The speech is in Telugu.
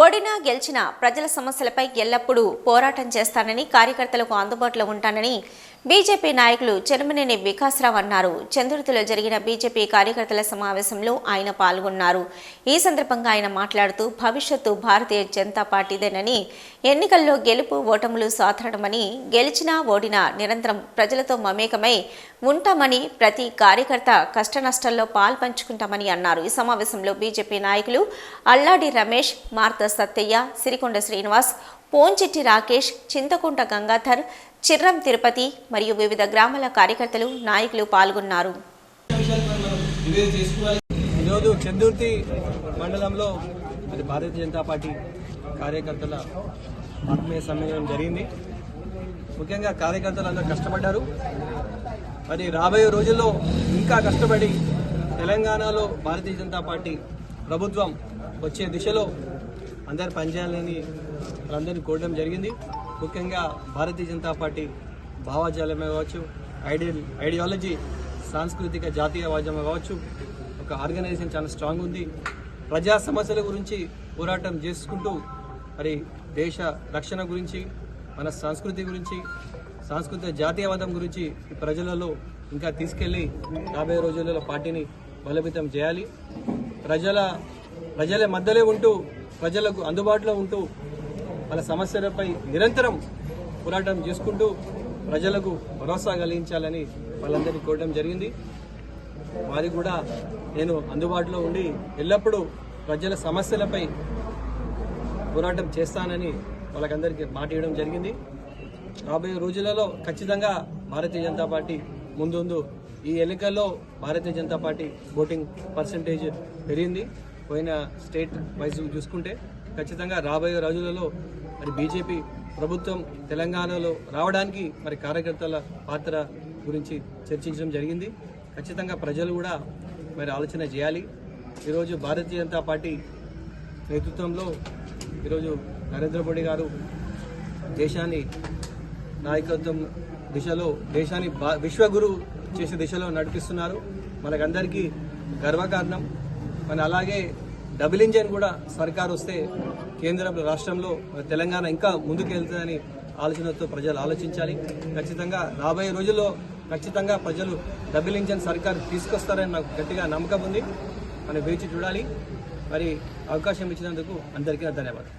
ఓడినా గెలిచినా ప్రజల సమస్యలపై ఎల్లప్పుడూ పోరాటం చేస్తానని కార్యకర్తలకు అందుబాటులో ఉంటానని బీజేపీ నాయకులు చెరుమనేని వికాసరావు అన్నారు. చంద్రుతిలో జరిగిన బీజేపీ కార్యకర్తల సమావేశంలో ఆయన పాల్గొన్నారు. ఈ సందర్భంగా ఆయన మాట్లాడుతూ భవిష్యత్తు భారతీయ జనతా పార్టీదేనని ఎన్నికల్లో గెలుపు ఓటములు సాధారణమని గెలిచినా ఓడినా నిరంతరం ప్రజలతో మమేకమై ఉంటామని ప్రతి కార్యకర్త కష్టనష్టాల్లో పాల్పంచుకుంటామని అన్నారు. ఈ సమావేశంలో బీజేపీ నాయకులు అల్లాడి రమేష్ మార్త సత్తయ్య సిరికొండ శ్రీనివాస్ పోంచెట్టి రాకేష్ చింతకుంట గంగాధర్ చిర్రం తిరుపతి మరియు వివిధ గ్రామాల కార్యకర్తలు నాయకులు పాల్గొన్నారు. ఈరోజు చందుర్తి మండలంలో మరి భారతీయ జనతా పార్టీ కార్యకర్తల ఆత్మీయ సమ్మేళనం జరిగింది. ముఖ్యంగా కార్యకర్తలు అందరూ కష్టపడ్డారు. మరి రాబోయే రోజుల్లో ఇంకా కష్టపడి తెలంగాణలో భారతీయ జనతా పార్టీ ప్రభుత్వం వచ్చే దిశలో అందరు పనిచేయాలని వాళ్ళందరినీ కోరడం జరిగింది. ముఖ్యంగా భారతీయ జనతా పార్టీ భావాజాలమే కావచ్చు ఐడియల్ ఐడియాలజీ సాంస్కృతిక జాతీయవాదమే కావచ్చు ఒక ఆర్గనైజేషన్ చాలా స్ట్రాంగ్ ఉంది. ప్రజా సమస్యల గురించి పోరాటం చేసుకుంటూ మరి దేశ రక్షణ గురించి మన సంస్కృతి గురించి సాంస్కృతిక జాతీయవాదం గురించి ప్రజలలో ఇంకా తీసుకెళ్ళి రాబోయే రోజులలో పార్టీని బలోపేతం చేయాలి. ప్రజల ప్రజల మధ్యలో ఉంటూ ప్రజలకు అందుబాటులో ఉంటూ వాళ్ళ సమస్యలపై నిరంతరం పోరాటం చేసుకుంటూ ప్రజలకు భరోసా కలిగించాలని వాళ్ళందరినీ కోరడం జరిగింది. వారికి కూడా నేను అందుబాటులో ఉండి ఎల్లప్పుడూ ప్రజల సమస్యలపై పోరాటం చేస్తానని వాళ్ళకందరికీ మాట ఇవ్వడం జరిగింది. రాబోయే రోజులలో ఖచ్చితంగా భారతీయ జనతా పార్టీ ముందుందు. ఈ ఎన్నికల్లో Bharatiya Janata party voting percentage పెరిగింది. పోయిన స్టేట్ వైజ్ చూసుకుంటే ఖచ్చితంగా రాబోయే రోజులలో మరి బీజేపీ ప్రభుత్వం తెలంగాణలో రావడానికి మరి కార్యకర్తల పాత్ర గురించి చర్చించడం జరిగింది. ఖచ్చితంగా ప్రజలు కూడా మరి ఆలోచన చేయాలి. ఈరోజు భారతీయ జనతా పార్టీ నేతృత్వంలో ఈరోజు నరేంద్ర మోడీ గారు దేశాన్ని నాయకత్వం దిశలో దేశాన్ని బా- విశ్వగురు చేసే దిశలో నడిపిస్తున్నారు. మనకందరికీ గర్వకారణం. మరి అలాగే డబుల్ ఇంజన్ కూడా సర్కార్ వస్తే కేంద్ర రాష్ట్రంలో తెలంగాణ ఇంకా ముందుకెళ్తుందని ఆలోచనతో ప్రజలు ఆలోచించాలి. ఖచ్చితంగా రాబోయే రోజుల్లో ఖచ్చితంగా ప్రజలు డబుల్ ఇంజన్ సర్కార్ తీసుకొస్తారని నాకు గట్టిగా నమ్మకం ఉంది. మనం వేచి చూడాలి. మరి అవకాశం ఇచ్చినందుకు అందరికీ ధన్యవాదాలు.